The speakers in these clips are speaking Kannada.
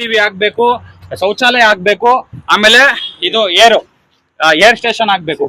ಟಿವಿ ಆಗ್ಬೇಕು ಶೌಚಾಲಯ ಆಗ್ಬೇಕು ಆಮೇಲೆ ಇದು ಏರು ಏರ್ ಸ್ಟೇಷನ್ ಆಗ್ಬೇಕು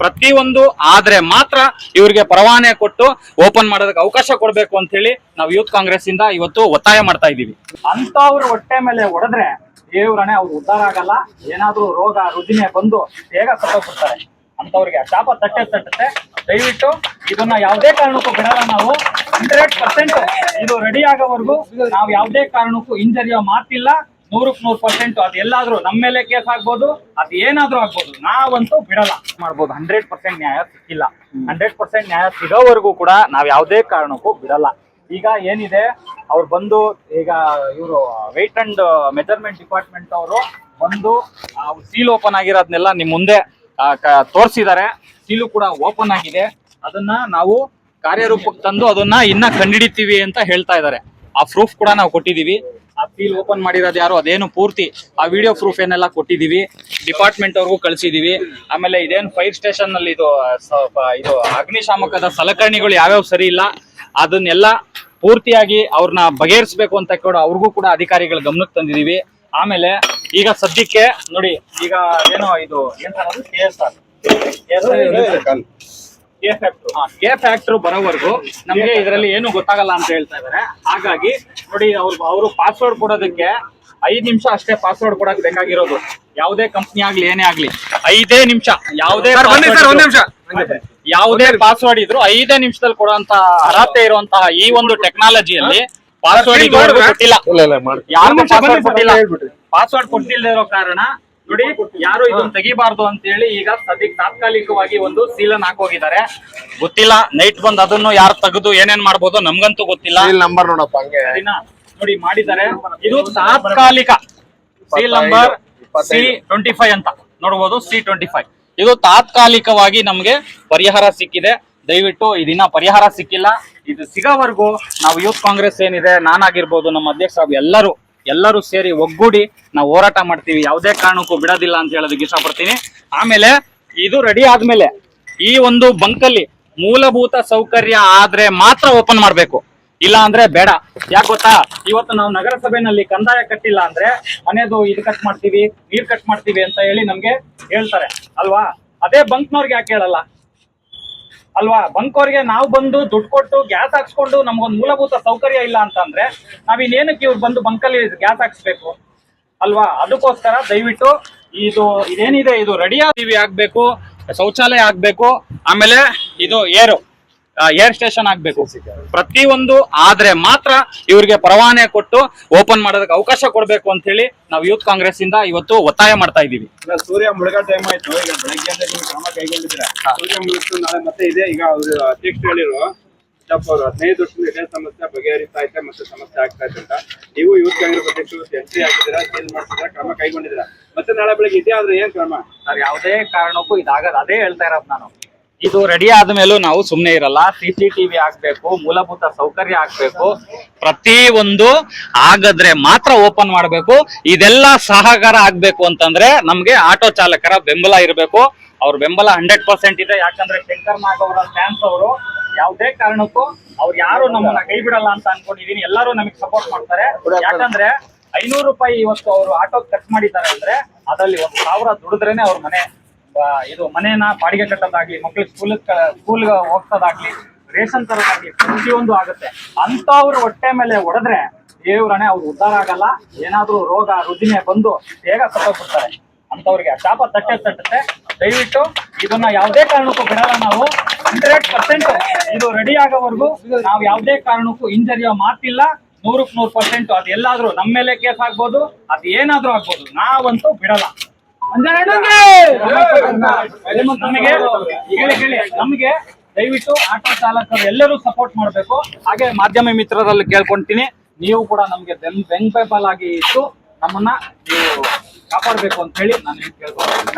ಪ್ರತಿಯೊಂದು ಆದ್ರೆ ಮಾತ್ರ ಇವರಿಗೆ ಪರವಾನೆ ಕೊಟ್ಟು ಓಪನ್ ಮಾಡೋದಕ್ಕೆ ಅವಕಾಶ ಕೊಡ್ಬೇಕು ಅಂತ ಹೇಳಿ ನಾವು ಯೂತ್ ಕಾಂಗ್ರೆಸ್ ಇಂದ ಇವತ್ತು ಒತ್ತಾಯ ಮಾಡ್ತಾ ಇದೀವಿ ಅಂತವ್ರ ಹೊಟ್ಟೆ ಮೇಲೆ ಹೊಡೆದ್ರೆ ದೇವ್ರನೆ ಅವ್ರು ಉದ್ಧಾರ ಆಗಲ್ಲ. ಏನಾದ್ರೂ ರೋಗ ರುಜಿನೆ ಬಂದು ಬೇಗ ಸತ್ತೋಗ್ಬಿಡ್ತಾರೆ. ಅಂತವ್ರಿಗೆ ಶಾಪ ತಟ್ಟೆ ತಟ್ಟುತ್ತೆ. ದಯವಿಟ್ಟು ಇದನ್ನ ಯಾವುದೇ ಕಾರಣಕ್ಕೂ ಬಿಡಲ್ಲ ನಾವು. ಹಂಡ್ರೆಡ್ ಪರ್ಸೆಂಟ್ ಇದು ರೆಡಿ ಆಗೋವರೆಗೂ ನಾವು ಯಾವುದೇ ಕಾರಣಕ್ಕೂ ಹಿಂಜರಿಯೋ ಮಾತಿಲ್ಲ. ನೂರಕ್ಕೆ ನೂರು ಪರ್ಸೆಂಟ್ ಅದು ಎಲ್ಲಾದ್ರೂ ನಮ್ಮ ಮೇಲೆ ಕೇಸ್ ಆಗ್ಬೋದು ಅದು ಏನಾದ್ರೂ ಆಗ್ಬೋದು. ನಾವಂತೂ ಬಿಡಲ್ಲ. ಮಾಡ್ಬೋದು. ಹಂಡ್ರೆಡ್ ಪರ್ಸೆಂಟ್ ನ್ಯಾಯ ಸಿಕ್ಕಿಲ್ಲ. ಹಂಡ್ರೆಡ್ ಪರ್ಸೆಂಟ್ ನ್ಯಾಯ ಸಿಗೋವರೆಗೂ ಕೂಡ ನಾವು ಯಾವುದೇ ಕಾರಣಕ್ಕೂ ಬಿಡಲ್ಲ. ಈಗ ಏನಿದೆ ಅವ್ರು ಬಂದು ಈಗ ಇವರು ವೆಯ್ಟ್ ಅಂಡ್ ಮೆಜರ್ಮೆಂಟ್ ಡಿಪಾರ್ಟ್ಮೆಂಟ್ ಅವರು ಬಂದು ಸೀಲ್ ಓಪನ್ ಆಗಿರೋದನ್ನೆಲ್ಲ ನಿಮ್ಮ ಮುಂದೆ ತೋರಿಸಿದ್ದಾರೆ. ಸೀಲು ಕೂಡ ಓಪನ್ ಆಗಿದೆ. ಅದನ್ನ ನಾವು ಕಾರ್ಯರೂಪಕ್ಕೆ ತಂದು ಅದನ್ನ ಇನ್ನ ಕಂಡಿಡಿತೀವಿ ಅಂತ ಹೇಳ್ತಾ ಇದ್ದಾರೆ. ಆ ಪ್ರೂಫ್ ಕೂಡ ನಾವು ಕೊಟ್ಟಿದೀವಿ ಆ ಸೀಲ್ ಓಪನ್ ಮಾಡಿರೋದು ಯಾರು? ಅದೇನು ಪೂರ್ತಿ ಆ ವಿಡಿಯೋ ಪ್ರೂಫ್ ಏನೆಲ್ಲ ಕೊಟ್ಟಿದೀವಿ ಡಿಪಾರ್ಟ್ಮೆಂಟ್ ಅವ್ರಿಗೂ ಕಳಿಸಿದೀವಿ ಆಮೇಲೆ ಇದೇನು ಫೈರ್ ಸ್ಟೇಷನ್ನಲ್ಲಿ ಇದು ಇದು ಅಗ್ನಿಶಾಮಕದ ಸಲಕರಣೆಗಳು ಯಾವ್ಯಾವ ಸರಿ ಇಲ್ಲ, ಅದನ್ನೆಲ್ಲ ಪೂರ್ತಿಯಾಗಿ ಅವ್ರನ್ನ ಬಗೆಹರಿಸಬೇಕು ಅಂತ ಕೂಡ ಅವ್ರಿಗೂ ಕೂಡ ಅಧಿಕಾರಿಗಳ ಗಮನಕ್ಕೆ ತಂದಿದೀವಿ ಆಮೇಲೆ ಈಗ ಸದ್ಯಕ್ಕೆ ನೋಡಿ, ಈಗ ಏನೋ ಇದು, ಏನ್ K S R K factor ಬರೋವರೆಗೂ ನಮ್ಗೆ ಇದರಲ್ಲಿ ಏನು ಗೊತ್ತಾಗಲ್ಲ ಅಂತ ಹೇಳ್ತಾ ಇದಾರೆ. ಹಾಗಾಗಿ ನೋಡಿ ಅವ್ರು ಅವರು ಪಾಸ್ವರ್ಡ್ ಕೊಡೋದಕ್ಕೆ ಐದ್ ನಿಮಿಷ ಅಷ್ಟೇ ಪಾಸ್ವರ್ಡ್ ಕೊಡಕ್ ಬೇಕಾಗಿರೋದು. ಯಾವುದೇ ಕಂಪ್ನಿ ಆಗ್ಲಿ ಏನೇ ಆಗ್ಲಿ ಐದೇ ನಿಮಿಷ. ಯಾವುದೇ ಯಾವುದೇ ಪಾಸ್ವರ್ಡ್ ಇದ್ರು ಐದೇ ನಿಮಿಷದಲ್ಲಿ ಕೊಡುವಂತ ಅರ್ಹತೆ ಇರುವಂತಹ ಈ ಒಂದು ಟೆಕ್ನಾಲಜಿಯಲ್ಲಿ ಪಾಸ್ವರ್ಡ್ ಕೊಟ್ಟಿಲ್ಲ. ಯಾರು ಪಾಸ್ವರ್ಡ್ ಕೊಟ್ಟಿಲ್ಲ. ಪಾಸ್ವರ್ಡ್ ಕೊಟ್ಟಿಲ್ಲದೆ ಇರೋ ಕಾರಣ ನೋಡಿ ಯಾರು ಇದನ್ನ ತೆಗಿಬಾರ್ದು ಅಂತ ಹೇಳಿ ಈಗ ಸದ್ಯ ತಾತ್ಕಾಲಿಕವಾಗಿ ಒಂದು ಸೀಲನ್ ಹಾಕೋಗಿದ್ದಾರೆ. ಗೊತ್ತಿಲ್ಲ ನೈಟ್ ಬಂದ್ ಅದನ್ನು ಯಾರು ತೆಗೆದು ಏನೇನ್ ಮಾಡ್ಬೋದು ನಮ್ಗಂತೂ ಗೊತ್ತಿಲ್ಲ. ಸೀಲ್ ನಂಬರ್ ನೋಡಪ್ಪ ಹಂಗೆ. ಸರಿನಾ? ನೋಡಿ ಮಾಡಿದ್ದಾರೆ. ಇದು ತಾತ್ಕಾಲಿಕ seal number C twenty five ಅಂತ ನೋಡಬಹುದು ಸಿ ಟ್ವೆಂಟಿ ಫೈವ್ ಇದು ತಾತ್ಕಾಲಿಕವಾಗಿ ನಮ್ಗೆ ಪರಿಹಾರ ಸಿಕ್ಕಿದೆ. ದಯವಿಟ್ಟು ಇದನ್ನ ಪರಿಹಾರ ಸಿಕ್ಕಿಲ್ಲ. ಇದು ಸಿಗೋವರೆಗೂ ನಾವು ಯೂತ್ ಕಾಂಗ್ರೆಸ್ ಏನಿದೆ ನಾನಾಗಿರ್ಬೋದು ನಮ್ಮ ಅಧ್ಯಕ್ಷ ಎಲ್ಲರೂ ಎಲ್ಲರೂ ಸೇರಿ ಒಗ್ಗೂಡಿ ನಾವು ಹೋರಾಟ ಮಾಡ್ತೀವಿ. ಯಾವುದೇ ಕಾರಣಕ್ಕೂ ಬಿಡೋದಿಲ್ಲ ಅಂತ ಹೇಳೋದಕ್ಕೆ ಇಷ್ಟಪಡ್ತೀನಿ. ಆಮೇಲೆ ಇದು ರೆಡಿ ಆದ್ಮೇಲೆ ಈ ಒಂದು ಬಂಕಲ್ಲಿ ಮೂಲಭೂತ ಸೌಕರ್ಯ ಆದ್ರೆ ಮಾತ್ರ ಓಪನ್ ಮಾಡ್ಬೇಕು. ಇಲ್ಲ ಅಂದ್ರೆ ಬೇಡ. ಯಾಕೆ ಗೊತ್ತಾ? ಇವತ್ತು ನಾವು ನಗರಸಭೆನಲ್ಲಿ ಕಂದಾಯ ಕಟ್ಟಿಲ್ಲ ಅಂದ್ರೆ ಮನೆದು ಇದು ಕಟ್ ಮಾಡ್ತೀವಿ, ನೀರ್ ಕಟ್ ಮಾಡ್ತೀವಿ ಅಂತ ಹೇಳಿ ನಮ್ಗೆ ಹೇಳ್ತಾರೆ. ಅಲ್ವಾ? ಅದೇ ಬಂಕ್ನವ್ರಿಗೆ ಯಾಕೆ ಹೇಳಲ್ಲ? ಅಲ್ವಾ? ಬಂಕೋರ್ಗೆ ನಾವು ಬಂದು ದುಡ್ಡು ಕೊಟ್ಟು ಗ್ಯಾಸ್ ಹಾಕ್ಸ್ಕೊಂಡು ನಮ್ಗೊಂದು ಮೂಲಭೂತ ಸೌಕರ್ಯ ಇಲ್ಲ ಅಂತಂದ್ರೆ ನಾವು ಇನ್ನೇನಕ್ಕೆ ಇವ್ರು ಬಂದು ಬಂಕಲ್ಲಿ ಗ್ಯಾಸ್ ಹಾಕ್ಸ್ಬೇಕು? ಅಲ್ವಾ? ಅದಕ್ಕೋಸ್ಕರ ದಯವಿಟ್ಟು ಇದು ಇದೇನಿದೆ? ಇದು ರೆಡಿ ಟಿವಿ ಆಗ್ಬೇಕು ಶೌಚಾಲಯ ಆಗ್ಬೇಕು ಆಮೇಲೆ ಇದು ಏರು. ಏರ್ ಸ್ಟೇಷನ್ ಆಗ್ಬೇಕು. ಪ್ರತಿಯೊಂದು ಆದ್ರೆ ಮಾತ್ರ ಇವ್ರಿಗೆ ಪರವಾನೆ ಕೊಟ್ಟು ಓಪನ್ ಮಾಡೋದಕ್ಕೆ ಅವಕಾಶ ಕೊಡ್ಬೇಕು ಅಂತ ಹೇಳಿ ನಾವು ಯೂತ್ ಕಾಂಗ್ರೆಸ್ ಇಂದ ಇವತ್ತು ಒತ್ತಾಯ ಮಾಡ್ತಾ ಇದೀವಿ ಈಗ ಸೂರ್ಯ ಮುಳುಗ ಟೈಮ್ ಆಯ್ತು. ಈಗ ಬೆಳಗ್ಗೆ ಕ್ರಮ ಕೈಗೊಂಡಿದ್ದೀರಾ? ಸೂರ್ಯ ಮುಳುಗಿತು ನಾಳೆ ಮತ್ತೆ ಇದೆ. ಈಗ ಅವರು ಅಧ್ಯಕ್ಷರು ಹೇಳಿರು ಅವರು ಹದಿನೈದು ವರ್ಷದಿಂದ ಇದೇ ಸಮಸ್ಯೆ ಬಗೆಹರಿತಾ ಐತೆ ಮತ್ತೆ ಸಮಸ್ಯೆ ಆಗ್ತಾ ಇದೆ ಅಂತ. ನೀವು ಯೂತ್ ಕಾಂಗ್ರೆಸ್ ಅಧ್ಯಕ್ಷರು ಎಂಟ್ರಿ ಆಗಿದ್ದೀರಾ ಚೇಂಜ್ ಮಾಡ್ತಿದ್ದೀರಾ ಕ್ರಮ ಕೈಗೊಂಡಿದ್ದೀರಾ? ಮತ್ತೆ ನಾಳೆ ಬೆಳಗ್ಗೆ ಇದೆ ಆದ್ರೆ ಏನ್ ಕ್ರಮ? ಸರ್ ಯಾವುದೇ ಕಾರಣಕ್ಕೂ ಇದಾಗದ ಅದೇ ಹೇಳ್ತಾ ಇರೋದು ನಾನು. ಇದು ರೆಡಿ ಆದ್ಮೇಲೂ ನಾವು ಸುಮ್ನೆ ಇರಲ್ಲ. ಸಿ ಟಿವಿ ಹಾಕ್ಬೇಕು ಮೂಲಭೂತ ಸೌಕರ್ಯ ಹಾಕ್ಬೇಕು ಪ್ರತಿ ಒಂದು ಆಗದ್ರೆ ಮಾತ್ರ ಓಪನ್ ಮಾಡಬೇಕು. ಇದೆಲ್ಲ ಸಹಕಾರ ಆಗ್ಬೇಕು ಅಂತಂದ್ರೆ ನಮ್ಗೆ ಆಟೋ ಚಾಲಕರ ಬೆಂಬಲ ಇರಬೇಕು. ಅವ್ರ ಬೆಂಬಲ ಹಂಡ್ರೆಡ್ ಪರ್ಸೆಂಟ್ ಇದೆ. ಯಾಕಂದ್ರೆ ಶಂಕರ್ ನಾಗ್ ಅವರ ಫ್ಯಾನ್ಸ್ ಅವರು ಯಾವುದೇ ಕಾರಣಕ್ಕೂ ಅವ್ರು ಯಾರು ನಮ್ಮನ್ನ ಕೈ ಬಿಡಲ್ಲ ಅಂತ ಅನ್ಕೊಂಡಿದೀನಿ. ಎಲ್ಲರೂ ನಮಗೆ ಸಪೋರ್ಟ್ ಮಾಡ್ತಾರೆ. ಯಾಕಂದ್ರೆ ಐನೂರು ರೂಪಾಯಿ ಇವತ್ತು ಅವರು ಆಟೋ ಖರ್ಚು ಮಾಡಿದ್ದಾರೆ ಅಂದ್ರೆ ಅದರಲ್ಲಿ ಒಂದ್ ಸಾವಿರ ದುಡಿದ್ರೇನೆ ಅವ್ರ ಮನೆ. ಇದು ಮನೇನ ಬಾಡಿಗೆ ಕಟ್ಟೋದಾಗ್ಲಿ, ಮಕ್ಳಿಗೆ ಸ್ಕೂಲ್ ಸ್ಕೂಲ್ ಹೋಗ್ತದಾಗ್ಲಿ ರೇಷನ್ ತರೋದಾಗ್ಲಿ ಪ್ರತಿಯೊಂದು ಆಗುತ್ತೆ. ಅಂತವ್ರ ಹೊಟ್ಟೆ ಮೇಲೆ ಹೊಡೆದ್ರೆ ದೇವ್ರನೆ ಅವ್ರು ಉದ್ಧಾರ ಆಗಲ್ಲ. ಏನಾದ್ರೂ ರೋಗ, ರುಜಿನೆ ಬಂದು ಬೇಗ ಸತ್ತೋಗ್ಬಿಡ್ತಾರೆ. ಅಂತವ್ರಿಗೆ ಶಾಪ ತಟ್ಟೆ ತಟ್ಟುತ್ತೆ. ದಯವಿಟ್ಟು ಇದನ್ನ ಯಾವುದೇ ಕಾರಣಕ್ಕೂ ಬಿಡಲ್ಲ ನಾವು. ಹಂಡ್ರೆಡ್ ಪರ್ಸೆಂಟ್ ಇದು ರೆಡಿ ಆಗೋವರೆಗೂ ನಾವು ಯಾವುದೇ ಕಾರಣಕ್ಕೂ ಇಂಜರಿಯೋ ಮಾತಿಲ್ಲ. ನೂರಕ್ ನೂರ್ ಪರ್ಸೆಂಟ್ ಅದು ಎಲ್ಲಾದ್ರೂ ನಮ್ಮ ಮೇಲೆ ಕೇಸ್ ಆಗ್ಬೋದು. ಅದು ಏನಾದ್ರೂ ಆಗ್ಬೋದು. ನಾವಂತೂ ಬಿಡಲ್ಲ. ನಮಗೆ, ಹೇಳಿ ಹೇಳಿ. ನಮಗೆ ದಯವಿಟ್ಟು ಆಟೋ ಚಾಲಕರು ಎಲ್ಲರೂ ಸಪೋರ್ಟ್ ಮಾಡಬೇಕು. ಹಾಗೆ ಮಾಧ್ಯಮ ಮಿತ್ರರಲ್ಲಿ ಕೇಳ್ಕೊಂತೀನಿ. ನೀವು ಕೂಡ ನಮಗೆ ಬೆಂಗ್ ಬೆಂಬಲ ಆಗಿ ಇಟ್ಟು ನಮ್ಮನ್ನ ನೀವು ಕಾಪಾಡಬೇಕು ಅಂತ ಹೇಳಿ ನಾನು ಕೇಳ್ಕೊಂಡು